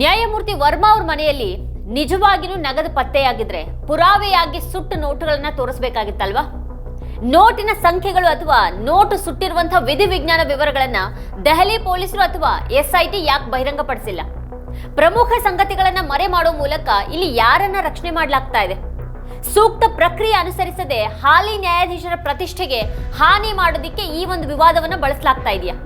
ನ್ಯಾಯಮೂರ್ತಿ ವರ್ಮಾ ಅವ್ರ ಮನೆಯಲ್ಲಿ ನಿಜವಾಗಿಯೂ ನಗದು ಪತ್ತೆಯಾಗಿದ್ರೆ ಪುರಾವೆಯಾಗಿ ಸುಟ್ಟು ನೋಟುಗಳನ್ನ ತೋರಿಸಬೇಕಾಗಿತ್ತಲ್ವಾ? ನೋಟಿನ ಸಂಖ್ಯೆಗಳು ಅಥವಾ ನೋಟು ಸುಟ್ಟಿರುವಂತಹ ವಿಧಿವಿಜ್ಞಾನ ವಿವರಗಳನ್ನ ದೆಹಲಿ ಪೊಲೀಸರು ಅಥವಾ ಎಸ್ಐಟಿ ಯಾಕೆ ಬಹಿರಂಗಪಡಿಸಿಲ್ಲ? ಪ್ರಮುಖ ಸಂಗತಿಗಳನ್ನ ಮರೆ ಮಾಡೋ ಮೂಲಕ ಇಲ್ಲಿ ಯಾರನ್ನ ರಕ್ಷಣೆ ಮಾಡಲಾಗ್ತಾ ಇದೆ? ಸೂಕ್ತ ಪ್ರಕ್ರಿಯೆ ಅನುಸರಿಸದೆ ಹಾಲಿ ನ್ಯಾಯಾಧೀಶರ ಪ್ರತಿಷ್ಠೆಗೆ ಹಾನಿ ಮಾಡೋದಿಕ್ಕೆ ಈ ಒಂದು ವಿವಾದವನ್ನು ಬಳಸಲಾಗ್ತಾ ಇದೆಯಾ?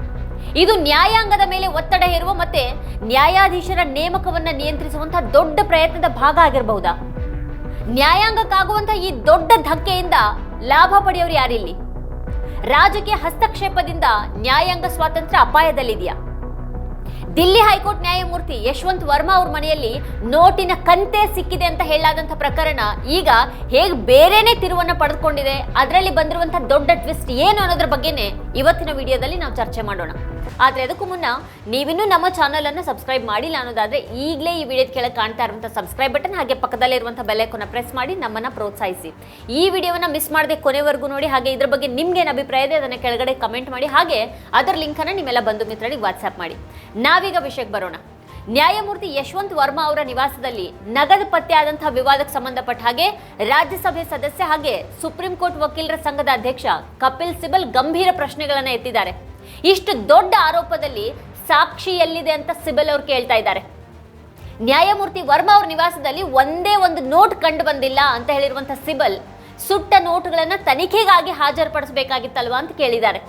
ಇದು ನ್ಯಾಯಾಂಗದ ಮೇಲೆ ಒತ್ತಡ ಹೇರುವ ಮತ್ತೆ ನ್ಯಾಯಾಧೀಶರ ನೇಮಕವನ್ನ ನಿಯಂತ್ರಿಸುವಂತಹ ದೊಡ್ಡ ಪ್ರಯತ್ನದ ಭಾಗ ಆಗಿರಬಹುದಾ? ನ್ಯಾಯಾಂಗಕ್ಕಾಗುವಂತಹ ಈ ದೊಡ್ಡ ಧಕ್ಕೆಯಿಂದ ಲಾಭ ಪಡೆಯೋರು ಯಾರಿಲ್ಲಿ? ರಾಜಕೀಯ ಹಸ್ತಕ್ಷೇಪದಿಂದ ನ್ಯಾಯಾಂಗ ಸ್ವಾತಂತ್ರ್ಯ ಅಪಾಯದಲ್ಲಿದೆಯಾ? ದಿಲ್ಲಿ ಹೈಕೋರ್ಟ್ ನ್ಯಾಯಮೂರ್ತಿ ಯಶವಂತ್ ವರ್ಮಾ ಅವ್ರ ಮನೆಯಲ್ಲಿ ನೋಟಿನ ಕಂತೆ ಸಿಕ್ಕಿದೆ ಅಂತ ಹೇಳಾದಂಥ ಪ್ರಕರಣ ಈಗ ಹೇಗೆ ಬೇರೆನೇ ತಿರುವನ್ನ ಪಡೆದುಕೊಂಡಿದೆ, ಅದರಲ್ಲಿ ಬಂದಿರುವಂತಹ ದೊಡ್ಡ ಟ್ವಿಸ್ಟ್ ಏನು ಅನ್ನೋದ್ರ ಬಗ್ಗೆನೇ ಇವತ್ತಿನ ವಿಡಿಯೋದಲ್ಲಿ ನಾವು ಚರ್ಚೆ ಮಾಡೋಣ. ಆದ್ರೆ ಅದಕ್ಕೂ ಮುನ್ನ ನೀವಿನ್ನೂ ನಮ್ಮ ಚಾನಲನ್ನು ಸಬ್ಸ್ಕ್ರೈಬ್ ಮಾಡಿಲ್ಲ ಅನ್ನೋದಾದ್ರೆ ಈಗಲೇ ಈ ವಿಡಿಯೋದ ಕೆಳಗೆ ಕಾಣ್ತಾ ಇರುವಂಥ ಸಬ್ಸ್ಕ್ರೈಬ್ ಬಟನ್ ಹಾಗೆ ಪಕ್ಕದಲ್ಲಿರುವಂಥ ಬೆಲ್ಲೈಕನ್ನ ಪ್ರೆಸ್ ಮಾಡಿ ನಮ್ಮನ್ನು ಪ್ರೋತ್ಸಾಹಿಸಿ. ಈ ವಿಡಿಯೋವನ್ನು ಮಿಸ್ ಮಾಡದೆ ಕೊನೆವರೆಗೂ ನೋಡಿ, ಹಾಗೆ ಇದ್ರ ಬಗ್ಗೆ ನಿಮ್ಗೆ ಏನು ಅಭಿಪ್ರಾಯ ಇದೆ ಅದನ್ನು ಕೆಳಗಡೆ ಕಮೆಂಟ್ ಮಾಡಿ, ಹಾಗೆ ಅದರ ಲಿಂಕನ್ನು ನಿಮ್ಮೆಲ್ಲ ಬಂಧು ಮಿತ್ರರಿಗೆ ವಾಟ್ಸ್ಆ್ಯಪ್ ಮಾಡಿ. ನಾವೀಗ ವಿಷಯಕ್ಕೆ ಬರೋಣ. ನ್ಯಾಯಮೂರ್ತಿ ಯಶವಂತ್ ವರ್ಮಾ ಅವರ ನಿವಾಸದಲ್ಲಿ ನಗದು ಪತ್ತೆಯಾದಂತಹ ವಿವಾದಕ್ಕೆ ಸಂಬಂಧಪಟ್ಟ ಹಾಗೆ ರಾಜ್ಯಸಭೆ ಸದಸ್ಯ ಹಾಗೆ ಸುಪ್ರೀಂ ಕೋರ್ಟ್ ವಕೀಲರ ಸಂಘದ ಅಧ್ಯಕ್ಷ ಕಪಿಲ್ ಸಿಬಲ್ ಗಂಭೀರ ಪ್ರಶ್ನೆಗಳನ್ನು ಎತ್ತಿದ್ದಾರೆ. ಇಷ್ಟು ದೊಡ್ಡ ಆರೋಪದಲ್ಲಿ ಸಾಕ್ಷಿ ಎಲ್ಲಿದೆ ಅಂತ ಸಿಬಲ್ ಅವರು ಕೇಳ್ತಾ ಇದ್ದಾರೆ. ನ್ಯಾಯಮೂರ್ತಿ ವರ್ಮಾ ಅವ್ರ ನಿವಾಸದಲ್ಲಿ ಒಂದೇ ಒಂದು ನೋಟ್ ಕಂಡು ಬಂದಿಲ್ಲ ಅಂತ ಹೇಳಿರುವಂಥ ಸಿಬಲ್ ಸುಟ್ಟ ನೋಟುಗಳನ್ನು ತನಿಖೆಗಾಗಿ ಹಾಜರುಪಡಿಸಬೇಕಾಗಿತ್ತಲ್ವಾ ಅಂತ ಕೇಳಿದ್ದಾರೆ.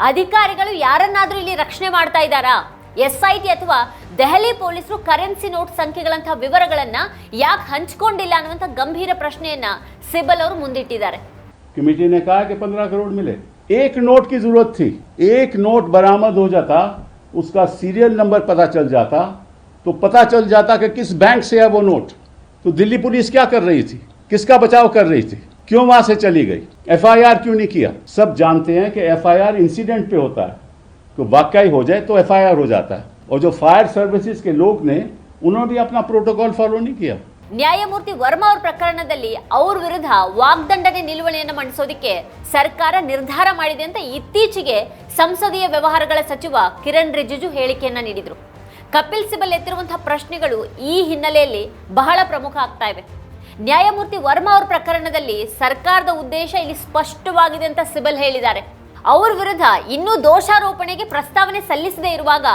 ಅಧಿಕಾರಿಗಳು ಯಾರನ್ನಾದರೂ ಇಲ್ಲಿ ರಕ್ಷಣೆ ಮಾಡ್ತಾ ಇದ್ದಾರಾ? ಎಸ್ ಐ ಅಥವಾ ದೆಹಲಿ ಪೊಲೀಸರು ಕರೆನ್ಸಿ ನೋಟ್ ಸಂಖ್ಯೆಗಳಂತಹ ವಿವರಗಳನ್ನ ಯಾಕೆ ಹಂಚಿಕೊಂಡಿಲ್ಲ ಅನ್ನುವಂಥ ಗಂಭೀರ ಪ್ರಶ್ನೆಯನ್ನ ಸಿಬಲ್ ಅವರು ಮುಂದಿಟ್ಟಿದ್ದಾರೆ. ಕಮಿಟಿನೇ ಕಾಕೆ ಪಂದ್ರ ಕರೋಡ್ ಮಿಲೆ. एक नोट की ज़रूरत थी। एक नोट बरामद हो जाता, उसका सीरियल नंबर पता चल जाता तो पता चल जाता कि किस बैंक से है वो नोट। तो दिल्ली पुलिस क्या कर रही थी? किसका बचाव कर रही थी? क्यों वहाँ से चली गई? एफआईआर क्यों नहीं किया? सब जानते हैं कि एफआईआर इंसिडेंट पे होता है। तो वाकई हो जाए तो एफआईआर हो जाता है। और जो फायर सर्विसेज़ के लोग ने, उन्होंने भी अपना प्रोटोकॉल फॉलो नहीं किया। ನ್ಯಾಯಮೂರ್ತಿ ವರ್ಮಾ ಅವ್ರ ಪ್ರಕರಣದಲ್ಲಿ ಅವ್ರ ವಿರುದ್ಧ ವಾಗ್ದಂಡನೆ ನಿಲುವಳಿಯನ್ನು ಮಂಡಿಸೋದಿಕ್ಕೆ ಸರ್ಕಾರ ನಿರ್ಧಾರ ಮಾಡಿದೆ ಅಂತ ಇತ್ತೀಚೆಗೆ ಸಂಸದೀಯ ವ್ಯವಹಾರಗಳ ಸಚಿವ ಕಿರಣ್ ರಿಜಿಜು ಹೇಳಿಕೆಯನ್ನ ನೀಡಿದರು. ಕಪಿಲ್ ಸಿಬಲ್ ಎತ್ತಿರುವಂತಹ ಪ್ರಶ್ನೆಗಳು ಈ ಹಿನ್ನೆಲೆಯಲ್ಲಿ ಬಹಳ ಪ್ರಮುಖ ಆಗ್ತಾ ಇವೆ. ನ್ಯಾಯಮೂರ್ತಿ ವರ್ಮಾ ಅವ್ರ ಪ್ರಕರಣದಲ್ಲಿ ಸರ್ಕಾರದ ಉದ್ದೇಶ ಇಲ್ಲಿ ಸ್ಪಷ್ಟವಾಗಿದೆ ಅಂತ ಸಿಬಲ್ ಹೇಳಿದ್ದಾರೆ. ಅವ್ರ ವಿರುದ್ಧ ಇನ್ನೂ ದೋಷಾರೋಪಣೆಗೆ ಪ್ರಸ್ತಾವನೆ ಸಲ್ಲಿಸದೇ ಇರುವಾಗ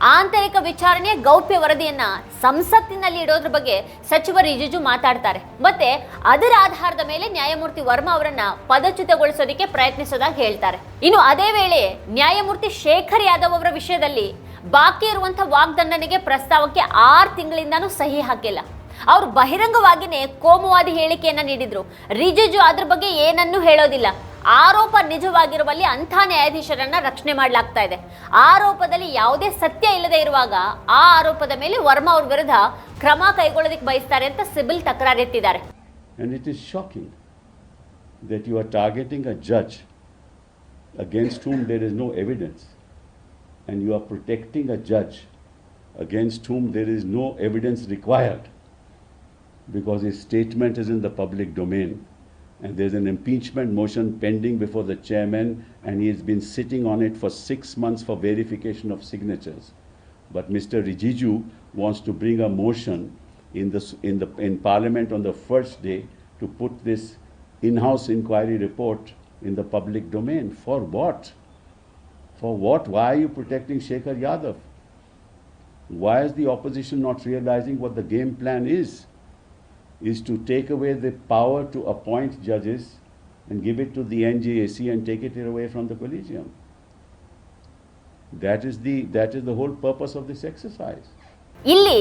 ಆಂತರಿಕ ವಿಚಾರಣೆಯ ಗೌಪ್ಯ ವರದಿಯನ್ನ ಸಂಸತ್ತಿನಲ್ಲಿ ಇಡೋದ್ರ ಬಗ್ಗೆ ಸಚಿವ ರಿಜಿಜು ಮಾತಾಡ್ತಾರೆ. ಮತ್ತೆ ಅದರ ಆಧಾರದ ಮೇಲೆ ನ್ಯಾಯಮೂರ್ತಿ ವರ್ಮಾ ಅವರನ್ನ ಪದಚ್ಯುತಗೊಳಿಸೋದಕ್ಕೆ ಪ್ರಯತ್ನಿಸೋದಾಗಿ ಹೇಳ್ತಾರೆ. ಇನ್ನು ಅದೇ ವೇಳೆ ನ್ಯಾಯಮೂರ್ತಿ ಶೇಖರ್ ಯಾದವ್ ಅವರ ವಿಷಯದಲ್ಲಿ ಬಾಕಿ ಇರುವಂತಹ ವಾಗ್ದಂಡನೆಗೆ ಪ್ರಸ್ತಾವಕ್ಕೆ ಆರು ತಿಂಗಳಿಂದಾನೂ ಸಹಿ ಹಾಕಿಲ್ಲ. ಅವರು ಬಹಿರಂಗವಾಗಿಯೇ ಕೋಮುವಾದಿ ಹೇಳಿಕೆಯನ್ನ ನೀಡಿದ್ರು. ರಿಜಿಜು ಅದ್ರ ಬಗ್ಗೆ ಏನನ್ನೂ ಹೇಳೋದಿಲ್ಲ. ಆರೋಪ ನಿಜವಾಗಿರುವಲ್ಲಿ ಅಂಥ ನ್ಯಾಯಾಧೀಶರನ್ನ ರಕ್ಷಣೆ ಮಾಡಲಾಗ್ತಾ ಇದೆ ಆರೋಪದಲ್ಲಿ ಯಾವುದೇ ಸತ್ಯ ಇಲ್ಲದೆ ಇರುವಾಗ ಆ ಆರೋಪದ ಮೇಲೆ ವರ್ಮಾ ಅವ್ರ ವಿರುದ್ಧ ಕ್ರಮ ಕೈಗೊಳ್ಳೋದಕ್ಕೆ ಬಯಸ್ತಾರೆ ಅಂತ CIBIL ತಕರಾರೆತ್ತಿದ್ದಾರೆ And it is shocking that you are targeting a judge against whom there is no evidence, and you are protecting a judge against whom there is no evidence required because his statement is in the public domain. And there's an impeachment motion pending before the chairman, and he has been sitting on it for six months for verification of signatures. But Mr. Rijiju wants to bring a motion in, the, in, the, in Parliament on the first day to put this in-house inquiry report in the public domain. For what? For what? Why are you protecting Shekhar Yadav? Why is the opposition not realizing what the game plan is? Is to take away the power to appoint judges and give it to the NJAC and take it away from the collegium. That is the, that is the whole purpose of this exercise. ಇಲ್ಲಿ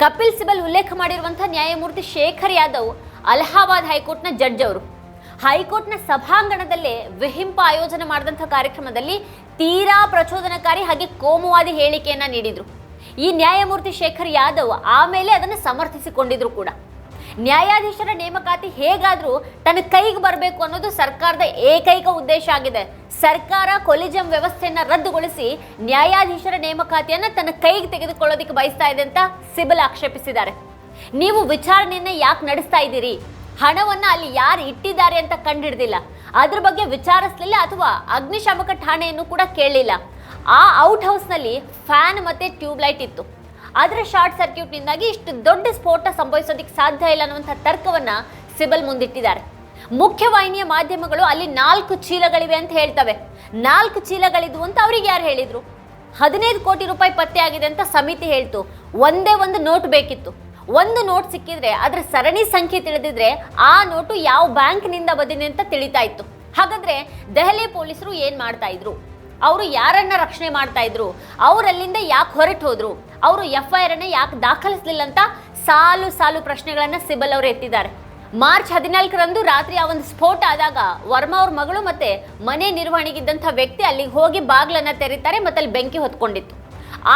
ಕಪಿಲ್ ಸಿಬಲ್ ಉಲ್ಲೇಖ ಮಾಡಿರುವಂತಹ ನ್ಯಾಯಮೂರ್ತಿ ಶೇಖರ್ ಯಾದವ್ ಅಲಹಾಬಾದ್ ಹೈಕೋರ್ಟ್ನ judge ಅವರು ಹೈಕೋರ್ಟ್ನ ಸಭಾಂಗಣದಲ್ಲೇ ವಿಹಿಂಪ ಆಯೋಜನೆ ಮಾಡಿದಂಥ ಕಾರ್ಯಕ್ರಮದಲ್ಲಿ ತೀರಾ ಪ್ರಚೋದನಕಾರಿ ಹಾಗೆ ಕೋಮುವಾದಿ ಹೇಳಿಕೆಯನ್ನ ನೀಡಿದ್ರು ಈ ನ್ಯಾಯಮೂರ್ತಿ ಶೇಖರ್ ಯಾದವ್ ಆಮೇಲೆ ಅದನ್ನು ಸಮರ್ಥಿಸಿಕೊಂಡಿದ್ರು ಕೂಡ ನ್ಯಾಯಾಧೀಶರ ನೇಮಕಾತಿ ಹೇಗಾದರೂ ತನ್ನ ಕೈಗೆ ಬರಬೇಕು ಅನ್ನೋದು ಸರ್ಕಾರದ ಏಕೈಕ ಉದ್ದೇಶ ಆಗಿದೆ. ಸರ್ಕಾರ ಕೊಲಿಜಿಯಂ ವ್ಯವಸ್ಥೆಯನ್ನು ರದ್ದುಗೊಳಿಸಿ ನ್ಯಾಯಾಧೀಶರ ನೇಮಕಾತಿಯನ್ನು ತನ್ನ ಕೈಗೆ ತೆಗೆದುಕೊಳ್ಳೋದಕ್ಕೆ ಬಯಸ್ತಾ ಇದೆ ಅಂತ ಸಿಬಲ್ ಆಕ್ಷೇಪಿಸಿದ್ದಾರೆ. ನೀವು ವಿಚಾರಣೆಯನ್ನು ಯಾಕೆ ನಡೆಸ್ತಾ ಇದ್ದೀರಿ? ಹಣವನ್ನ ಅಲ್ಲಿ ಯಾರು ಇಟ್ಟಿದ್ದಾರೆ ಅಂತ ಕಂಡುಹಿಡಿದಿಲ್ಲ ಅದ್ರ ಬಗ್ಗೆ ವಿಚಾರಿಸಲಿಲ್ಲ ಅಥವಾ ಅಗ್ನಿಶಾಮಕ ಠಾಣೆಯನ್ನು ಕೂಡ ಕೇಳಲಿಲ್ಲ. ಆ ಔಟ್ ಹೌಸ್ನಲ್ಲಿ ಫ್ಯಾನ್ ಮತ್ತೆ ಟ್ಯೂಬ್ಲೈಟ್ ಇತ್ತು. ಆದರೆ ಶಾರ್ಟ್ ಸರ್ಕ್ಯೂಟ್ನಿಂದಾಗಿ ಇಷ್ಟು ದೊಡ್ಡ ಸ್ಫೋಟ ಸಂಭವಿಸೋದಕ್ಕೆ ಸಾಧ್ಯ ಇಲ್ಲ ಅನ್ನುವಂಥ ತರ್ಕವನ್ನು ಸಿಬಲ್ ಮುಂದಿಟ್ಟಿದ್ದಾರೆ. ಮುಖ್ಯವಾಹಿನಿಯ ಮಾಧ್ಯಮಗಳು ಅಲ್ಲಿ ನಾಲ್ಕು ಚೀಲಗಳಿವೆ ಅಂತ ಹೇಳ್ತವೆ. ನಾಲ್ಕು ಚೀಲಗಳಿದ್ವು ಅಂತ ಅವ್ರಿಗೆ ಯಾರು ಹೇಳಿದ್ರು? ಹದಿನೈದು ಕೋಟಿ ರೂಪಾಯಿ ಪತ್ತೆ ಆಗಿದೆ ಅಂತ ಸಮಿತಿ ಹೇಳ್ತು. ಒಂದೇ ಒಂದು ನೋಟ್ ಬೇಕಿತ್ತು. ಒಂದು ನೋಟ್ ಸಿಕ್ಕಿದ್ರೆ ಅದರ ಸರಣಿ ಸಂಖ್ಯೆ ತಿಳಿದಿದ್ರೆ ಆ ನೋಟು ಯಾವ ಬ್ಯಾಂಕ್ನಿಂದ ಬಂದಿದೆ ಅಂತ ತಿಳಿತಾ ಇತ್ತು. ಹಾಗಾದ್ರೆ ದೆಹಲಿ ಪೊಲೀಸರು ಏನು ಮಾಡ್ತಾ ಇದ್ರು? ಅವರು ಯಾರನ್ನ ರಕ್ಷಣೆ ಮಾಡ್ತಾ ಇದ್ರು? ಅವರಲ್ಲಿಂದ ಯಾಕೆ ಹೊರಟು ಹೋದ್ರು ಅವರು ಎಫ್ ಐ ಆರ್ ಅನ್ನ ಯಾಕೆ ದಾಖಲಿಸಲಿಲ್ಲ ಅಂತ ಸಾಲು ಸಾಲು ಪ್ರಶ್ನೆಗಳನ್ನ ಸಿಬಲ್ ಅವರು ಎತ್ತಿದ್ದಾರೆ. ಮಾರ್ಚ್ ಹದಿನಾಲ್ಕರಂದು ರಾತ್ರಿ ಆ ಒಂದು ಸ್ಫೋಟ ಆದಾಗ ವರ್ಮಾ ಅವ್ರ ಮಗಳು ಮತ್ತೆ ಮನೆ ನಿರ್ವಹಣೆಗಿದ್ದಂಥ ವ್ಯಕ್ತಿ ಅಲ್ಲಿಗೆ ಹೋಗಿ ಬಾಗ್ಲನ್ನ ತೆರೀತಾರೆ ಮತ್ತೆ ಅಲ್ಲಿ ಬೆಂಕಿ ಹೊತ್ಕೊಂಡಿತ್ತು.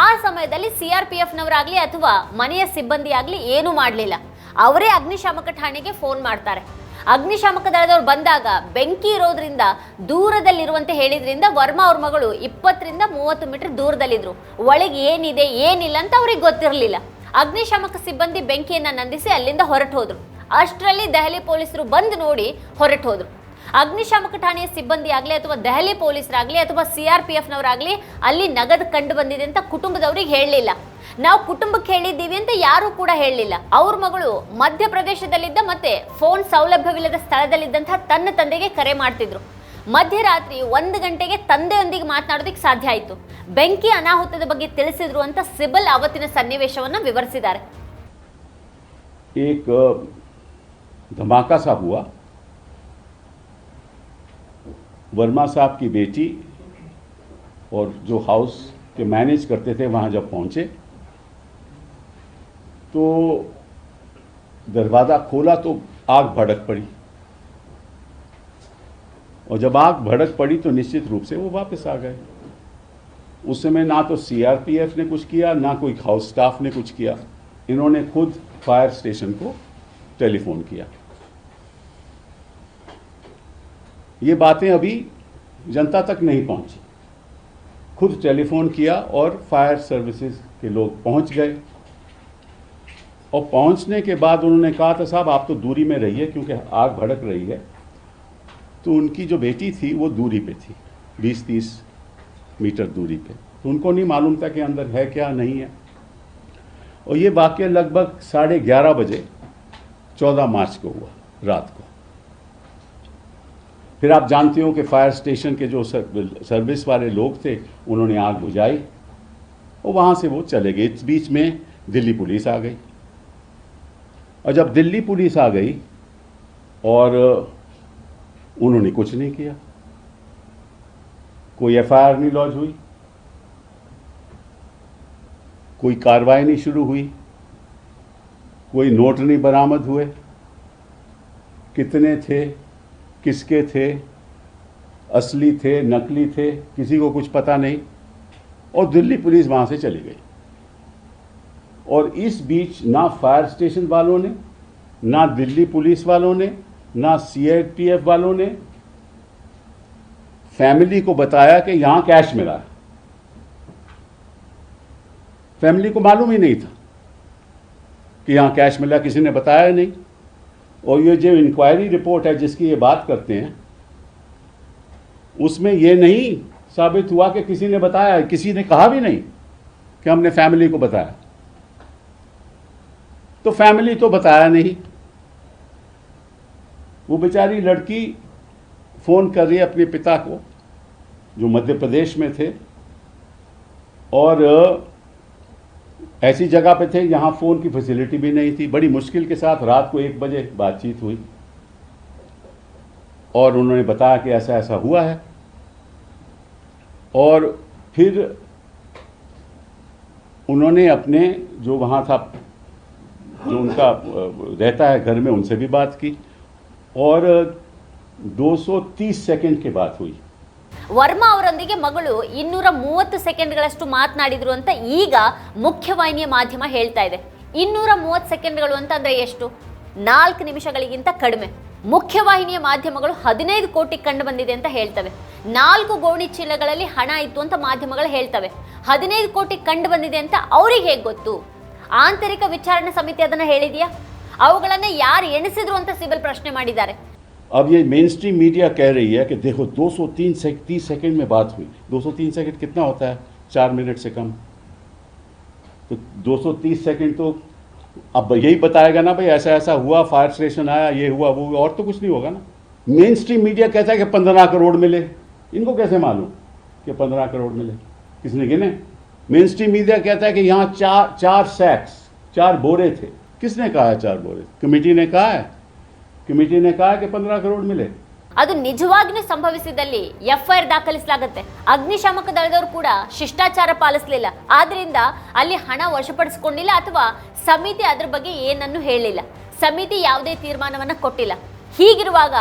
ಆ ಸಮಯದಲ್ಲಿ ಸಿ ಆರ್ ಪಿ ಎಫ್ನವರಾಗಲಿ ಅಥವಾ ಮನೆಯ ಸಿಬ್ಬಂದಿ ಆಗಲಿ ಏನೂ ಮಾಡಲಿಲ್ಲ. ಅವರೇ ಅಗ್ನಿಶಾಮಕ ಠಾಣೆಗೆ ಫೋನ್ ಮಾಡ್ತಾರೆ. ಅಗ್ನಿಶಾಮಕ ದಳದವ್ರು ಬಂದಾಗ ಬೆಂಕಿ ಇರೋದ್ರಿಂದ ದೂರದಲ್ಲಿರುವಂತೆ ಹೇಳಿದ್ರಿಂದ ವರ್ಮಾ ಅವ್ರ ಮಗಳು ಇಪ್ಪತ್ತರಿಂದ ಮೂವತ್ತು ಮೀಟರ್ ದೂರದಲ್ಲಿದ್ರು. ಒಳಗೆ ಏನಿದೆ, ಏನಿಲ್ಲ ಅಂತ ಅವ್ರಿಗೆ ಗೊತ್ತಿರಲಿಲ್ಲ. ಅಗ್ನಿಶಾಮಕ ಸಿಬ್ಬಂದಿ ಬೆಂಕಿಯನ್ನ ನಂದಿಸಿ ಅಲ್ಲಿಂದ ಹೊರಟು ಹೋದ್ರು. ಅಷ್ಟರಲ್ಲಿ ದೆಹಲಿ ಪೊಲೀಸರು ಬಂದು ನೋಡಿ ಹೊರಟು ಹೋದ್ರು. ಅಗ್ನಿಶಾಮಕ ಠಾಣೆಯ ಸಿಬ್ಬಂದಿ ಅಥವಾ ದೆಹಲಿ ಪೊಲೀಸರಾಗಲಿ ಅಥವಾ ಸಿ ಆರ್ ಪಿ ಎಫ್ನವರಾಗಲಿ ಅಲ್ಲಿ ನಗದು ಕಂಡು ಬಂದಿದೆ ಅಂತ ಕುಟುಂಬದವ್ರಿಗೆ ಹೇಳಲಿಲ್ಲ. ನಾವು ಕುಟುಂಬಕ್ಕೆ ಹೇಳಿದ್ದೀವಿ ಅಂತ ಯಾರೂ ಕೂಡ ಹೇಳಲಿಲ್ಲ ಅವ್ರ ಮಗಳು ಮಧ್ಯಪ್ರದೇಶದಲ್ಲಿದ್ದ ಮತ್ತೆ ಫೋನ್ ಸೌಲಭ್ಯವಿಲ್ಲದ ಸ್ಥಳದಲ್ಲಿದ್ದಂತಹ ತನ್ನ ತಂದೆಗೆ ಕರೆ ಮಾಡ್ತಿದ್ರು ಮಧ್ಯರಾತ್ರಿ ಒಂದು ಗಂಟೆಗೆ ತಂದೆಯೊಂದಿಗೆ ಮಾತನಾಡೋದಕ್ಕೆ ಸಾಧ್ಯ ಆಯಿತು ಬೆಂಕಿ ಅನಾಹುತದ ಬಗ್ಗೆ ತಿಳಿಸಿದ್ರು ಅಂತ ಸಿಬಲ್ ಅವತ್ತಿನ ಸನ್ನಿವೇಶವನ್ನ ವಿವರಿಸಿದ್ದಾರೆ एक अ, धमाका सा हुआ वर्मा साहब की बेटी और जो हाउस के मैनेज करते थे वहाँ जब पहुँचे तो दरवाज़ा खोला तो आग भड़क पड़ी। और जब आग भड़क पड़ी तो निश्चित रूप से वो वापस आ गए। उस समय ना तो सीआरपीएफ ने कुछ किया, ना कोई हाउस स्टाफ ने कुछ किया। इन्होंने खुद फायर स्टेशन को टेलीफोन किया। ये बातें अभी जनता तक नहीं पहुँची। खुद टेलीफोन किया और फायर सर्विसेज़ के लोग पहुँच गए। और पहुँचने के बाद उन्होंने कहा था, साहब, आप तो दूरी में रहिए, क्योंकि आग भड़क रही है। तो उनकी जो बेटी थी, वो दूरी पे थी 20-30 मीटर दूरी पे। तो उनको नहीं मालूम था कि अंदर है क्या, नहीं है। और ये वाक्य लगभग साढ़े ग्यारह बजे, चौदह मार्च को हुआ, रात को। फिर आप जानते हो कि फायर स्टेशन के जो सर्विस वाले लोग थे, उन्होंने आग बुझाई, और वहाँ से वो चले गए। इस बीच में दिल्ली पुलिस आ गई। और जब दिल्ली पुलिस आ गई और उन्होंने कुछ नहीं किया, कोई एफआईआर नहीं लॉन्च हुई, कोई कार्रवाई नहीं शुरू हुई, कोई नोट नहीं बरामद हुए, कितने थे, किसके थे, असली थे, नकली थे, किसी को कुछ पता नहीं, और दिल्ली पुलिस वहाँ से चली गई। और इस बीच ना फायर स्टेशन वालों ने, ना दिल्ली पुलिस वालों ने, ना सीआईपीएफ वालों ने फैमिली को बताया कि यहाँ कैश मिला है। फैमिली को मालूम ही नहीं था कि यहाँ कैश मिला, किसी ने बताया नहीं। और ये जो इंक्वायरी रिपोर्ट है जिसकी ये बात करते हैं, उसमें ये नहीं साबित हुआ कि किसी ने बताया, किसी ने कहा भी नहीं कि हमने फैमिली को बताया। तो फैमिली तो बताया नहीं। वो बेचारी लड़की फ़ोन कर रही है अपने पिता को, जो मध्य प्रदेश में थे, और ऐसी जगह पे थे जहाँ फ़ोन की फैसिलिटी भी नहीं थी। बड़ी मुश्किल के साथ रात को एक बजे बातचीत हुई, और उन्होंने बताया कि ऐसा ऐसा हुआ है। और फिर उन्होंने अपने जो वहाँ था जो उनका अ, रहता है घर में उनसे भी बात की और 230 सेकंड के बात हुई ವರ್ಮಾ ಅವರೊಂದಿಗೆ ಮಗಳು ಇನ್ನೂರ ಮೂವತ್ತು ಸೆಕೆಂಡ್ಗಳಷ್ಟು ಮಾತನಾಡಿದ್ರು ಅಂತ ಈಗ ಮುಖ್ಯವಾಹಿನಿಯ ಮಾಧ್ಯಮ ಹೇಳ್ತಾ ಇದೆ ಇನ್ನೂರ ಮೂವತ್ತು ಸೆಕೆಂಡ್ಗಳು ಅಂತ ಅಂದ್ರೆ ಎಷ್ಟು ನಾಲ್ಕು ನಿಮಿಷಗಳಿಗಿಂತ ಕಡಿಮೆ ಮುಖ್ಯವಾಹಿನಿಯ ಮಾಧ್ಯಮಗಳು ಹದಿನೈದು ಕೋಟಿ ಕಂಡು ಬಂದಿದೆ ಅಂತ ಹೇಳ್ತವೆ ನಾಲ್ಕು ಗೋಣಿ ಚೀಲಗಳಲ್ಲಿ ಹಣ ಇತ್ತು ಅಂತ ಮಾಧ್ಯಮಗಳು ಹೇಳ್ತವೆ ಹದಿನೈದು ಕೋಟಿ ಕಂಡು ಬಂದಿದೆ ಅಂತ ಅವ್ರಿಗೆ ಹೇಗೆ ಗೊತ್ತು ಆಂತರಿಕ ವಿಚಾರಣಾ ಸಮಿತಿ ಅದನ್ನ ಹೇಳಿದೆಯಾ ಅವುಗಳನ್ನ ಯಾರು ಎಣಿಸಿದ್ರು ಅಂತ ಸಿಬಲ್ ಪ್ರಶ್ನೆ ಮಾಡಿದ್ದಾರೆ अब ये मेन स्ट्रीम मीडिया कह रही है कि देखो 203 सेक, 30 सेकंड में बात हुई 203 सेकंड कितना होता है चार मिनट से कम तो 230 सेकंड तो अब यही बताएगा ना भाई ऐसा ऐसा हुआ फायर स्टेशन आया ये हुआ वो हुआ और तो कुछ नहीं होगा ना मेन स्ट्रीम मीडिया कहता है कि पंद्रह करोड़ मिले इनको कैसे मालूम कि पंद्रह करोड़ मिले किसने गिने मेन स्ट्रीम मीडिया कहता है कि यहाँ चार चार सैक्स चार बोरे थे किसने कहा है चार बोरे कमेटी ने कहा है कमेटी ने कहा है कि पंद्रह करोड़ मिले ಅದು ನಿಜವಾಗಿಯೂ ಸಂಭವಿಸಿದಲ್ಲಿ ಎಫ್ಐಆರ್ ದಾಖಲಿಸಲಾಗುತ್ತೆ ಅಗ್ನಿಶಾಮಕ ದಳದವರು ಕೂಡ ಶಿಷ್ಟಾಚಾರ ಪಾಲಿಸಲಿಲ್ಲ ಆದ್ರಿಂದ ಅಲ್ಲಿ ಹಣ ವಶಪಡಿಸಿಕೊಂಡಿಲ್ಲ ಅಥವಾ ಸಮಿತಿ ಅದ್ರ ಬಗ್ಗೆ ಏನನ್ನು ಹೇಳಿಲ್ಲ ಸಮಿತಿ ಯಾವುದೇ ತೀರ್ಮಾನವನ್ನ ಕೊಟ್ಟಿಲ್ಲ ಹೀಗಿರುವಾಗ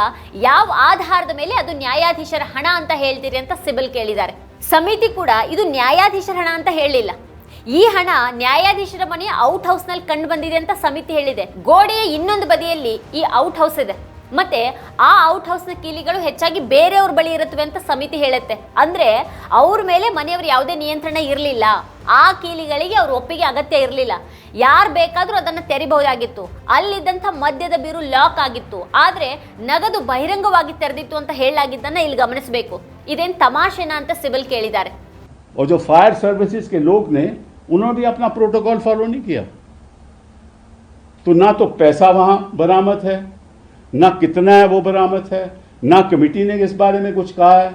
ಯಾವ ಆಧಾರದ ಮೇಲೆ ಅದು ನ್ಯಾಯಾಧೀಶರ ಹಣ ಅಂತ ಹೇಳ್ತೀರಿ ಅಂತ ಸಿಬಿಲ್ ಕೇಳಿದ್ದಾರೆ ಸಮಿತಿ ಕೂಡ ಇದು ನ್ಯಾಯಾಧೀಶರ ಹಣ ಅಂತ ಹೇಳಿಲ್ಲ. ಈ ಹಣ ನ್ಯಾಯಾಧೀಶರ ಮನೆಯ ಔಟ್ ಹೌಸ್ನಲ್ಲಿ ಕಂಡು ಬಂದಿದೆ ಅಂತ ಸಮಿತಿ ಹೇಳಿದೆ. ಗೋಡೆಯ ಇನ್ನೊಂದು ಬದಿಯಲ್ಲಿ ಈ ಔಟ್ ಹೌಸ್ ಇದೆ. ಮತ್ತೆ ಆ ಔಟ್ ಹೌಸ್ನ ಕೀಲಿಗಳು ಹೆಚ್ಚಾಗಿ ಬೇರೆಯವ್ರ ಬಳಿ ಇರುತ್ತವೆ ಅಂತ ಸಮಿತಿ ಹೇಳುತ್ತೆ. ಅಂದ್ರೆ ಅವ್ರ ಮೇಲೆ ಮನೆಯವರು ಯಾವುದೇ ನಿಯಂತ್ರಣ ಇರಲಿಲ್ಲ. ಆ ಕೀಲಿಗಳಿಗೆ ಅವ್ರ ಒಪ್ಪಿಗೆ ಅಗತ್ಯ ಇರಲಿಲ್ಲ. ಯಾರು ಬೇಕಾದರೂ ಅದನ್ನ ತೆರಿಬಹುದಾಗಿತ್ತು. ಅಲ್ಲಿದ್ದಂಥ ಮದ್ಯದ ಬೀರು ಲಾಕ್ ಆಗಿತ್ತು. ಆದರೆ ನಗದು ಬಹಿರಂಗವಾಗಿ ತೆರೆದಿತ್ತು ಅಂತ ಹೇಳಲಾಗಿದ್ದನ್ನು ಇಲ್ಲಿ ಗಮನಿಸಬೇಕು. ಇದೇನ್ ತಮಾಷೆನಾ ಅಂತ ಸಿಬಿಲ್ ಕೇಳಿದ್ದಾರೆ और जो फायर सर्विसेज के लोग ने उन्होंने भी अपना प्रोटोकॉल फॉलो नहीं किया तो ना तो पैसा वहां बरामद है ना कितना है वो बरामद है ना कमेटी ने इस बारे में कुछ कहा है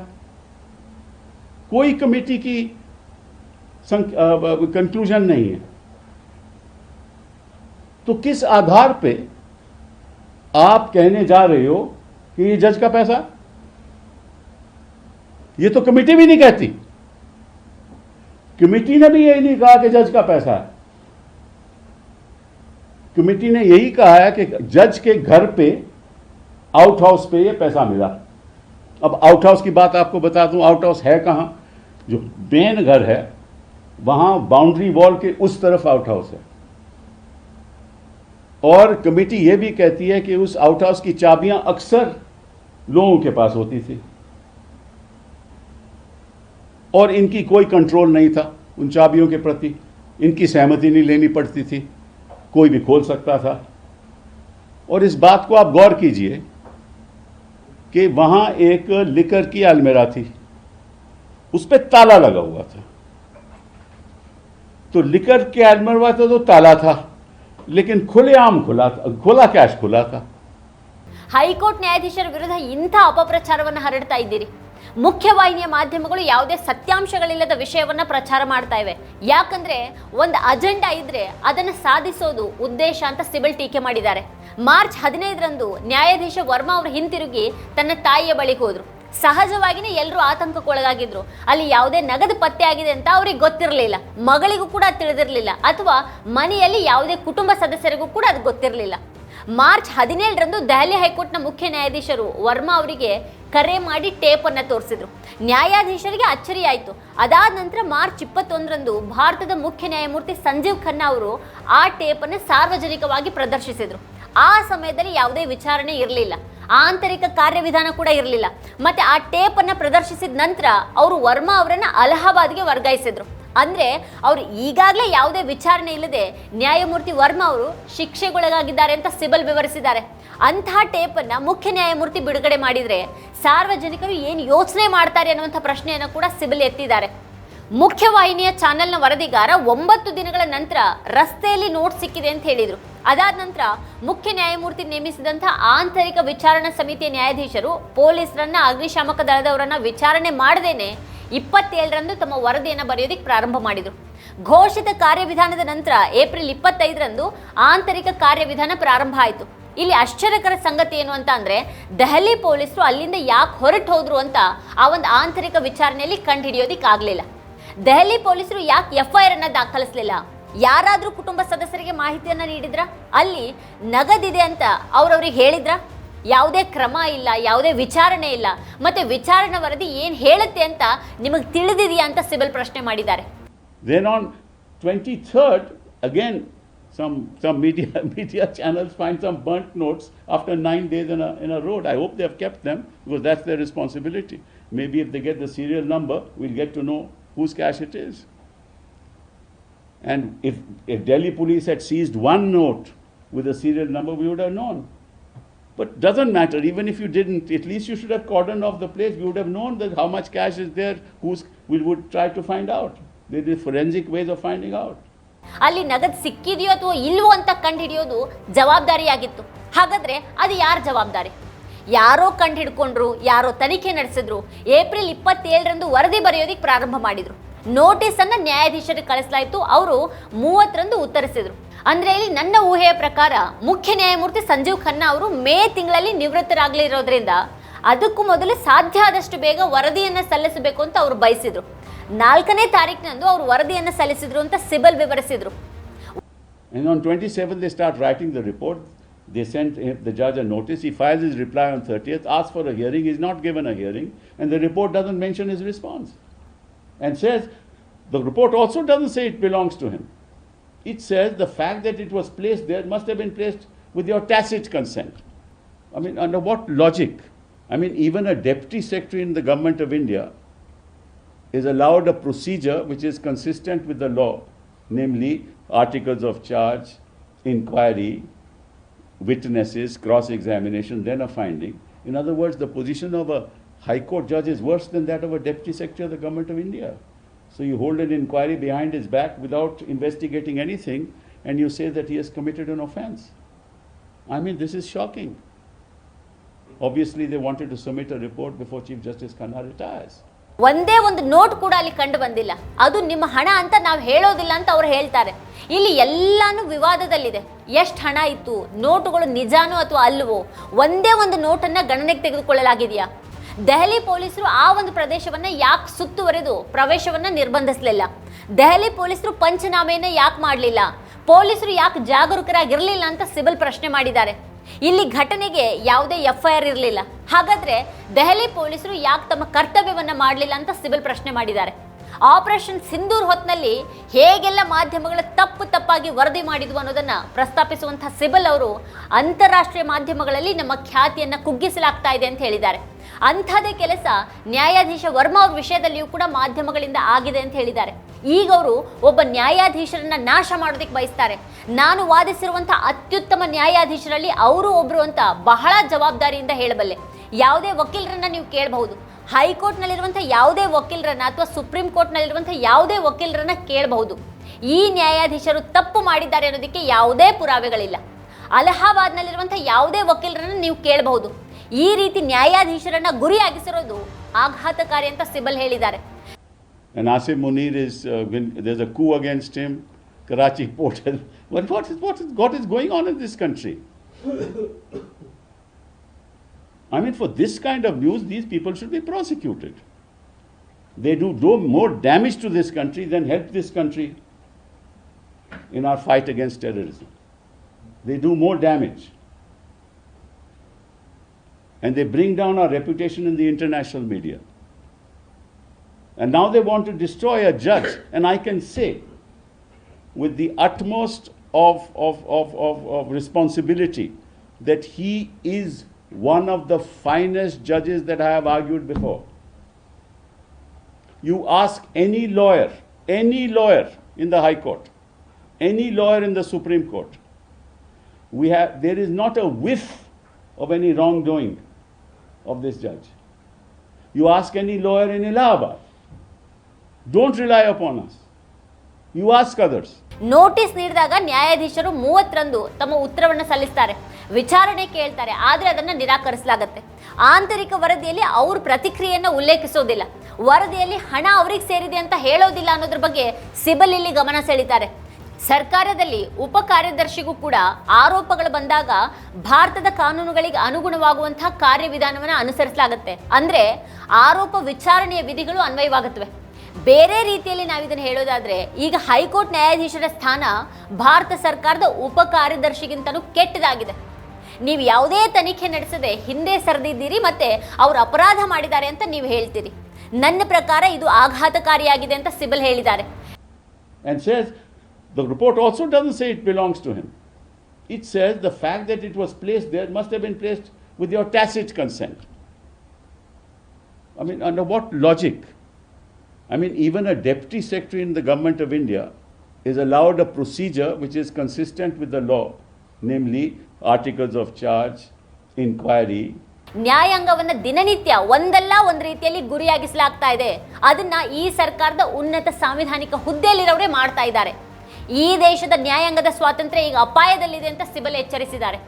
कोई कमेटी की कंक्लूजन नहीं है तो किस आधार पे आप कहने जा रहे हो कि ये जज का पैसा ये तो कमेटी भी नहीं कहती। कमेटी ने भी यही नहीं कहा कि जज का पैसा है। कमेटी ने यही कहा है कि जज के घर पे आउट हाउस पे ये पैसा मिला। अब आउट हाउस की बात आपको बता दूँ आउट हाउस है कहाँ? जो मेन घर है, वहाँ बाउंड्री वॉल के उस तरफ़ आउट हाउस है। और कमेटी ये भी कहती है कि उस आउट हाउस की चाबियाँ अक्सर लोगों के पास होती थी। और इनकी कोई कंट्रोल नहीं था उन चाबियों के प्रति इनकी सहमति नहीं लेनी पड़ती थी कोई भी खोल सकता था और इस बात को आप गौर कीजिए कि वहां एक लिकर की अलमेरा थी उस पर ताला लगा हुआ था तो लिकर के अलमेरा था तो ताला था लेकिन खुलेआम खुला था खुला कैश खुला था ಹೈಕೋರ್ಟ್ ನ್ಯಾಯಾಧೀಶರ ವಿರುದ್ಧ ಇಂಥ ಅಪಪ್ರಚಾರವನ್ನು ಹರಡ್ತಾ ಇದ್ದೀರಿ ಮುಖ್ಯವಾಹಿನಿಯ ಮಾಧ್ಯಮಗಳು ಯಾವುದೇ ಸತ್ಯಾಂಶಗಳಿಲ್ಲದ ವಿಷಯವನ್ನ ಪ್ರಚಾರ ಮಾಡ್ತಾ ಇವೆ. ಯಾಕಂದ್ರೆ ಒಂದು ಅಜೆಂಡಾ ಇದ್ರೆ ಅದನ್ನ ಸಾಧಿಸೋದು ಉದ್ದೇಶ ಅಂತ ಸಿಬಲ್ ಟೀಕೆ ಮಾಡಿದ್ದಾರೆ. ಮಾರ್ಚ್ ಹದಿನೈದರಂದು ನ್ಯಾಯಾಧೀಶ ವರ್ಮಾ ಅವರು ಹಿಂತಿರುಗಿ ತನ್ನ ತಾಯಿಯ ಬಳಿಗೆ ಹೋದ್ರು. ಸಹಜವಾಗಿನೇ ಎಲ್ಲರೂ ಆತಂಕಕ್ಕೊಳಗಾಗಿದ್ರು. ಅಲ್ಲಿ ಯಾವುದೇ ನಗದು ಪತ್ತೆ ಆಗಿದೆ ಅಂತ ಅವ್ರಿಗೆ ಗೊತ್ತಿರಲಿಲ್ಲ. ಮಗಳಿಗೂ ಕೂಡ ತಿಳಿದಿರಲಿಲ್ಲ. ಅಥವಾ ಮನೆಯಲ್ಲಿ ಯಾವುದೇ ಕುಟುಂಬ ಸದಸ್ಯರಿಗೂ ಕೂಡ ಅದು ಗೊತ್ತಿರಲಿಲ್ಲ. ಮಾರ್ಚ್ ಹದಿನೇಳರಂದು ದೆಹಲಿ ಹೈಕೋರ್ಟ್ನ ಮುಖ್ಯ ನ್ಯಾಯಾಧೀಶರು ವರ್ಮಾ ಅವರಿಗೆ ಕರೆ ಮಾಡಿ ಟೇಪನ್ನು ತೋರಿಸಿದ್ರು. ನ್ಯಾಯಾಧೀಶರಿಗೆ ಅಚ್ಚರಿಯಾಯಿತು. ಅದಾದ ನಂತರ ಮಾರ್ಚ್ ಇಪ್ಪತ್ತೊಂದರಂದು ಭಾರತದ ಮುಖ್ಯ ನ್ಯಾಯಮೂರ್ತಿ ಸಂಜೀವ್ ಖನ್ನಾ ಅವರು ಆ ಟೇಪನ್ನು ಸಾರ್ವಜನಿಕವಾಗಿ ಪ್ರದರ್ಶಿಸಿದರು. ಆ ಸಮಯದಲ್ಲಿ ಯಾವುದೇ ವಿಚಾರಣೆ ಇರಲಿಲ್ಲ. ಆಂತರಿಕ ಕಾರ್ಯವಿಧಾನ ಕೂಡ ಇರಲಿಲ್ಲ. ಮತ್ತೆ ಆ ಟೇಪನ್ನು ಪ್ರದರ್ಶಿಸಿದ ನಂತರ ಅವರು ವರ್ಮಾ ಅವರನ್ನು ಅಲಹಾಬಾದ್ಗೆ ವರ್ಗಾಯಿಸಿದ್ರು. ಅಂದ್ರೆ ಅವರು ಈಗಾಗಲೇ ಯಾವುದೇ ವಿಚಾರಣೆ ಇಲ್ಲದೆ ನ್ಯಾಯಮೂರ್ತಿ ವರ್ಮಾ ಅವರು ಶಿಕ್ಷೆಗೊಳಗಾಗಿದ್ದಾರೆ ಅಂತ ಸಿಬಲ್ ವಿವರಿಸಿದ್ದಾರೆ. ಅಂತಹ ಟೇಪ್ ಅನ್ನ ಮುಖ್ಯ ನ್ಯಾಯಮೂರ್ತಿ ಬಿಡುಗಡೆ ಮಾಡಿದ್ರೆ ಸಾರ್ವಜನಿಕರು ಏನು ಯೋಚನೆ ಮಾಡ್ತಾರೆ ಅನ್ನುವಂಥ ಪ್ರಶ್ನೆಯನ್ನು ಕೂಡ ಸಿಬಲ್ ಎತ್ತಿದ್ದಾರೆ. ಮುಖ್ಯವಾಹಿನಿಯ ಚಾನೆಲ್ನ ವರದಿಗಾರ ಒಂಬತ್ತು ದಿನಗಳ ನಂತರ ರಸ್ತೆಯಲ್ಲಿ ನೋಟ್ ಸಿಕ್ಕಿದೆ ಅಂತ ಹೇಳಿದರು. ಅದಾದ ನಂತರ ಮುಖ್ಯ ನ್ಯಾಯಮೂರ್ತಿ ನೇಮಿಸಿದಂಥ ಆಂತರಿಕ ವಿಚಾರಣಾ ಸಮಿತಿಯ ನ್ಯಾಯಾಧೀಶರು ಪೊಲೀಸರನ್ನ ಅಗ್ನಿಶಾಮಕ ದಳದವರನ್ನ ವಿಚಾರಣೆ ಮಾಡದೇನೆ ಇಪ್ಪತ್ತೇಳರಂದು ತಮ್ಮ ವರದಿಯನ್ನು ಬರೆಯೋದಕ್ಕೆ ಪ್ರಾರಂಭ ಮಾಡಿದರು. ಘೋಷಿತ ಕಾರ್ಯವಿಧಾನದ ನಂತರ ಏಪ್ರಿಲ್ ಇಪ್ಪತ್ತೈದರಂದು ಆಂತರಿಕ ಕಾರ್ಯವಿಧಾನ ಪ್ರಾರಂಭ ಆಯಿತು. ಇಲ್ಲಿ ಆಶ್ಚರ್ಯಕರ ಸಂಗತಿ ಏನು ಅಂತ ಅಂದರೆ, ದೆಹಲಿ ಪೊಲೀಸರು ಅಲ್ಲಿಂದ ಯಾಕೆ ಹೊರಟು ಹೋದರು ಅಂತ ಆ ಒಂದು ಆಂತರಿಕ ವಿಚಾರಣೆಯಲ್ಲಿ ಕಂಡುಹಿಡಿಯೋದಕ್ಕಾಗಲಿಲ್ಲ ದೆಹಲಿ ಪೊಲೀಸರು ಯಾಕೆ ಎಫ್ ಐ ಆರ್ ಅನ್ನ ದಾಖಲಿಸಲಿಲ್ಲ? ಯಾರಾದರೂ ಕುಟುಂಬ ಸದಸ್ಯರಿಗೆ ಮಾಹಿತಿಯನ್ನು ನೀಡಿದ್ರ? ಅಲ್ಲಿ ನಗದಿದೆ ಅಂತ ಅವ್ರವ್ರಿಗೆ ಹೇಳಿದ್ರ? ಯಾವುದೇ ಕ್ರಮ ಇಲ್ಲ ಯಾವುದೇ ವಿಚಾರಣೆ ಇಲ್ಲ ಮತ್ತೆ ವಿಚಾರಣಾ ವರದಿ ಏನು ಹೇಳುತ್ತೆ ಅಂತ ನಿಮಗೆ ತಿಳಿದಿದೆಯಾ ಅಂತ ಸಿಬಿಲ್ ಪ್ರಶ್ನೆ ಮಾಡಿದ್ದಾರೆ Then on 23rd, again, some, some media media channels find some burnt notes after nine days in a, in a road. I hope they have kept them because that's their responsibility. Maybe if they get the serial number, we'll get to know whose cash it is. And if, if Delhi police had seized one note with a serial number, we would have known. But doesn't matter, even if you didn't, at least you should have cordoned off the place. We would have known that how much cash is there, who's, we would try to find out. There is forensic ways of finding out. ಅಲ್ಲಿ ನಗದು ಸಿಕ್ಕಿದೆಯೋ ಅಥವಾ ಇಲ್ವೋ ಅಂತ ಕಂಡುಹಿಡಿಯೋದು ಜವಾಬ್ದಾರಿಯಾಗಿತ್ತು ಹಾಗಾದ್ರೆ ಅದು ಯಾರ ಜವಾಬ್ದಾರಿ ಯಾರೋ ಕಂಡು ಹಿಡ್ಕೊಂಡ್ರು ಯಾರೋ ತನಿಖೆ ನಡೆಸಿದ್ರು ಏಪ್ರಿಲ್ ಇಪ್ಪತ್ತೇಳರಂದು ವರದಿ ಬರೆಯೋದಿಕ್ಕೆ ಪ್ರಾರಂಭ ಮಾಡಿದ್ರು ನೋಟಿಸ್ ಅನ್ನ ನ್ಯಾಯಾಧೀಶರಿಗೆ ಕಳಿಸಲಾಯಿತು ಅವರು ಮೂವತ್ತರಂದು ಉತ್ತರಿಸಿದ್ರು ಅಂದ್ರೆ ಇಲ್ಲಿ ನನ್ನ ಊಹೆಯ ಪ್ರಕಾರ ಮುಖ್ಯ ನ್ಯಾಯಮೂರ್ತಿ ಸಂಜೀವ್ ಖನ್ನಾ ಅವರು ಮೇ ತಿಂಗಳಲ್ಲಿ ನಿವೃತ್ತರಾಗಲಿರೋದ್ರಿಂದ ಅದಕ್ಕೂ ಮೊದಲು ಸಾಧ್ಯ ಆದಷ್ಟು ಬೇಗ ವರದಿಯನ್ನ ಸಲ್ಲಿಸಬೇಕು ಅಂತ ಅವರು ಬಯಸಿದ್ರು ನಾಲ್ಕನೇ ತಾರೀಕಿನಂದು ಅವರು ವರದಿಯನ್ನ ಸಲ್ಲಿಸಿದ್ರು ಅಂತ Sibal ವಿವರಿಸಿದ್ರು And on 27th, they him- the judge a notice. He files his reply on 30th, asks for a hearing. He's not given a hearing, and the report doesn't mention his response. And says, the report also doesn't say it belongs to him. It says the fact that it was placed there must have been placed with your tacit consent. I mean, under what logic? I mean, even a deputy secretary in the government of India is allowed a procedure which is consistent with the law, namely articles of charge, inquiry, witnesses, cross examination, then a finding. In other words, the position of a High Court judge is worse than that of a Deputy Secretary of the Government of India. So you hold an inquiry behind his back without investigating anything, and you say that he has committed an offense. I mean, this is shocking. Obviously, they wanted to submit a report before Chief Justice Khanna retires. ಒಂದೇ ಒಂದು note ಕೂಡ ಅಲ್ಲಿ ಕಂಡು ಬಂದಿಲ್ಲ ಅದು ನಿಮ್ಮ ಹಣ ಅಂತ ನಾವು ಹೇಳೋದಿಲ್ಲ ಅಂತ ಅವ್ರು ಹೇಳ್ತಾರೆ ಇಲ್ಲಿ ಎಲ್ಲಾನು ವಿವಾದದಲ್ಲಿದೆ ಎಷ್ಟು ಹಣ ಇತ್ತು ನೋಟುಗಳು ನಿಜಾನೋ ಅಥವಾ ಅಲ್ವೋ ಒಂದೇ ಒಂದು ನೋಟನ್ನ ಗಣನೆಗೆ ತೆಗೆದುಕೊಳ್ಳಲಾಗಿದೆಯಾ ದೆಹಲಿ ಪೊಲೀಸರು ಆ ಒಂದು ಪ್ರದೇಶವನ್ನ ಯಾಕೆ ಸುತ್ತುವರೆದು ಪ್ರವೇಶವನ್ನ ನಿರ್ಬಂಧಿಸಲಿಲ್ಲ? ದೆಹಲಿ ಪೊಲೀಸರು ಪಂಚನಾಮೆಯನ್ನು ಯಾಕೆ ಮಾಡಲಿಲ್ಲ? ಪೊಲೀಸರು ಯಾಕೆ ಜಾಗರೂಕರಾಗಿರಲಿಲ್ಲ ಅಂತ ಸಿಬಲ್ ಪ್ರಶ್ನೆ ಮಾಡಿದ್ದಾರೆ. ಇಲ್ಲಿ ಘಟನೆಗೆ ಯಾವುದೇ ಎಫ್ ಐ ಆರ್ ಇರಲಿಲ್ಲ. ಹಾಗಾದ್ರೆ ದೆಹಲಿ ಪೊಲೀಸರು ಯಾಕೆ ತಮ್ಮ ಕರ್ತವ್ಯವನ್ನ ಮಾಡಲಿಲ್ಲ ಅಂತ ಸಿಬಿಲ್ ಪ್ರಶ್ನೆ ಮಾಡಿದ್ದಾರೆ. ಆಪರೇಷನ್ ಸಿಂಧೂರ್ ಹೊತ್ನಲ್ಲಿ ಹೇಗೆಲ್ಲ ಮಾಧ್ಯಮಗಳ ತಪ್ಪು ತಪ್ಪಾಗಿ ವರದಿ ಮಾಡಿದ್ವು ಅನ್ನೋದನ್ನ ಪ್ರಸ್ತಾಪಿಸುವಂತಹ ಸಿಬಲ್ ಅವರು ಅಂತಾರಾಷ್ಟ್ರೀಯ ಮಾಧ್ಯಮಗಳಲ್ಲಿ ನಮ್ಮ ಖ್ಯಾತಿಯನ್ನ ಕುಗ್ಗಿಸಲಾಗ್ತಾ ಇದೆ ಅಂತ ಹೇಳಿದ್ದಾರೆ. ಅಂಥದೇ ಕೆಲಸ ನ್ಯಾಯಾಧೀಶ ವರ್ಮಾ ಅವ್ರ ವಿಷಯದಲ್ಲಿಯೂ ಕೂಡ ಮಾಧ್ಯಮಗಳಿಂದ ಆಗಿದೆ ಅಂತ ಹೇಳಿದ್ದಾರೆ. ಈಗ ಅವರು ಒಬ್ಬ ನ್ಯಾಯಾಧೀಶರನ್ನ ನಾಶ ಮಾಡೋದಕ್ಕೆ ಬಯಸ್ತಾರೆ. ನಾನು ವಾದಿಸಿರುವಂಥ ಅತ್ಯುತ್ತಮ ನ್ಯಾಯಾಧೀಶರಲ್ಲಿ ಅವರು ಒಬ್ರು ಅಂತ ಬಹಳ ಜವಾಬ್ದಾರಿಯಿಂದ ಹೇಳಬಲ್ಲೆ. ಯಾವುದೇ ವಕೀಲರನ್ನ ನೀವು ಕೇಳಬಹುದು. ಹೈಕೋರ್ಟ್ನಲ್ಲಿರುವಂಥ ಯಾವುದೇ ವಕೀಲರನ್ನ ಅಥವಾ ಸುಪ್ರೀಂ ಕೋರ್ಟ್ನಲ್ಲಿರುವಂಥ ಯಾವುದೇ ವಕೀಲರನ್ನ ಕೇಳಬಹುದು. ಈ ನ್ಯಾಯಾಧೀಶರು ತಪ್ಪು ಮಾಡಿದ್ದಾರೆ ಅನ್ನೋದಕ್ಕೆ ಯಾವುದೇ ಪುರಾವೆಗಳಿಲ್ಲ. ಅಲಹಾಬಾದ್ನಲ್ಲಿರುವಂಥ ಯಾವುದೇ ವಕೀಲರನ್ನ ನೀವು ಕೇಳಬಹುದು. ಈ ರೀತಿ ನ್ಯಾಯಾಧೀಶರನ್ನ ಗುರಿಯಾಗಿಸಿರೋದು ಆಘಾತಕಾರಿ ಅಂತ ಸಿಬಲ್ ಹೇಳಿದ್ದಾರೆ And Asim Munir is, uh, when there's a coup against him, Karachi port has, what, what, is, what, is, what is going on in this country? I mean, for this kind of news, these people should be prosecuted. They do, do more damage to this country than help this country in our fight against terrorism. They do more damage. And they bring down our reputation in the international media. And now they want to destroy a judge. And I can say, with the utmost of, of, of, of, of responsibility, that he is one of the finest judges that I have argued before. You ask any lawyer, any lawyer in the High Court, any lawyer in the Supreme Court, we have, there is not a whiff of any wrongdoing of this judge. You ask any lawyer in Allahabad, don't rely upon us. You ask others. Notice ನೀಡಿದಾಗ ನ್ಯಾಯಾಧೀಶರು ಮೂವತ್ತರಂದು ತಮ್ಮ ಉತ್ತರವನ್ನು ಸಲ್ಲಿಸ್ತಾರೆ ವಿಚಾರಣೆ ಕೇಳ್ತಾರೆ ಆದರೆ ಅದನ್ನು ನಿರಾಕರಿಸಲಾಗುತ್ತೆ ಆಂತರಿಕ ವರದಿಯಲ್ಲಿ ಅವ್ರ ಪ್ರತಿಕ್ರಿಯೆಯನ್ನು ಉಲ್ಲೇಖಿಸೋದಿಲ್ಲ ವರದಿಯಲ್ಲಿ ಹಣ ಅವ್ರಿಗೆ ಸೇರಿದೆ ಅಂತ ಹೇಳೋದಿಲ್ಲ ಅನ್ನೋದ್ರ ಬಗ್ಗೆ ಸಿಬಲ್ ಇಲ್ಲಿ ಗಮನ ಸೆಳೀತಾರೆ ಸರ್ಕಾರದಲ್ಲಿ ಉಪ ಕಾರ್ಯದರ್ಶಿಗೂ ಕೂಡ ಆರೋಪಗಳು ಬಂದಾಗ ಭಾರತದ ಕಾನೂನುಗಳಿಗೆ ಅನುಗುಣವಾಗುವಂತಹ ಕಾರ್ಯವಿಧಾನವನ್ನು ಅನುಸರಿಸಲಾಗುತ್ತೆ. ಅಂದ್ರೆ ಆರೋಪ ವಿಚಾರಣೆಯ ವಿಧಿಗಳು ಅನ್ವಯವಾಗುತ್ತವೆ. ಬೇರೆ ರೀತಿಯಲ್ಲಿ ನಾವು ಇದನ್ನು ಹೇಳೋದಾದ್ರೆ, ಈಗ ಹೈಕೋರ್ಟ್ ನ್ಯಾಯಾಧೀಶರ ಸ್ಥಾನ ಭಾರತ ಸರ್ಕಾರದ ಉಪ ಕಾರ್ಯದರ್ಶಿಗಿಂತಲೂ ಕೆಟ್ಟದಾಗಿದೆ. ನೀವು ಯಾವುದೇ ತನಿಖೆ ನಡೆಸದೆ ಹಿಂದೆ ಸರಿದಿದ್ದೀರಿ ಮತ್ತೆ ಅವರು ಅಪರಾಧ ಮಾಡಿದ್ದಾರೆ ಅಂತ ನೀವು ಹೇಳ್ತೀರಿ. ನನ್ನ ಪ್ರಕಾರ ಇದು ಆಘಾತಕಾರಿಯಾಗಿದೆ ಅಂತ ಸಿಬಲ್ ಹೇಳಿದ್ದಾರೆ. The report also doesn't say it belongs to him. It says the fact that it was placed there must have been placed with your tacit consent. I mean, under what logic? I mean, even a deputy secretary in the government of India is allowed a procedure which is consistent with the law, namely articles of charge, inquiry, ನ್ಯಾಯಾಂಗವನ್ನ ದಿನನಿತ್ಯ ಒಂದಲ್ಲ ಒಂದು ರೀತಿಯಲ್ಲಿ ಗುರಿಯಾಗಿಸಲಾಗ್ತಾ ಇದೆ ಅದನ್ನ ಈ ಸರ್ಕಾರದ ಉನ್ನತ ಸಾಂವಿಧಾನಿಕ ಹುದ್ದೆಯಲ್ಲಿರೋರೇ ಮಾಡ್ತಾ ಇದ್ದಾರೆ ಈ ದೇಶದ ನ್ಯಾಯಾಂಗದ ಸ್ವಾತಂತ್ರ್ಯ ಈಗ ಅಪಾಯದಲ್ಲಿದೆ ಅಂತ ಸಿಬಲ್ ಎಚ್ಚರಿಸಿದ್ದಾರೆ.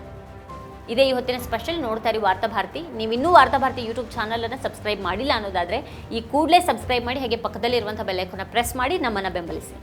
ಇದೇ ಇವತ್ತಿನ ಸ್ಪೆಷಲ್ ನೋಡ್ತಾ ಇರಿ ವಾರ್ತಾ ಭಾರತಿ. ನೀವು ಇನ್ನೂ ವಾರ್ತಾ ಭಾರತಿ ಯೂಟ್ಯೂಬ್ ಚಾನಲನ್ನು ಸಬ್ಸ್ಕ್ರೈಬ್ ಮಾಡಿಲ್ಲ ಅನ್ನೋದಾದರೆ ಈ ಕೂಡಲೇ ಸಬ್ಸ್ಕ್ರೈಬ್ ಮಾಡಿ, ಹಾಗೆ ಪಕ್ಕದಲ್ಲಿರುವಂಥ ಬೆಲ್ಲೈಕನ್ನ ಪ್ರೆಸ್ ಮಾಡಿ, ನಮ್ಮನ್ನು ಬೆಂಬಲಿಸಿ.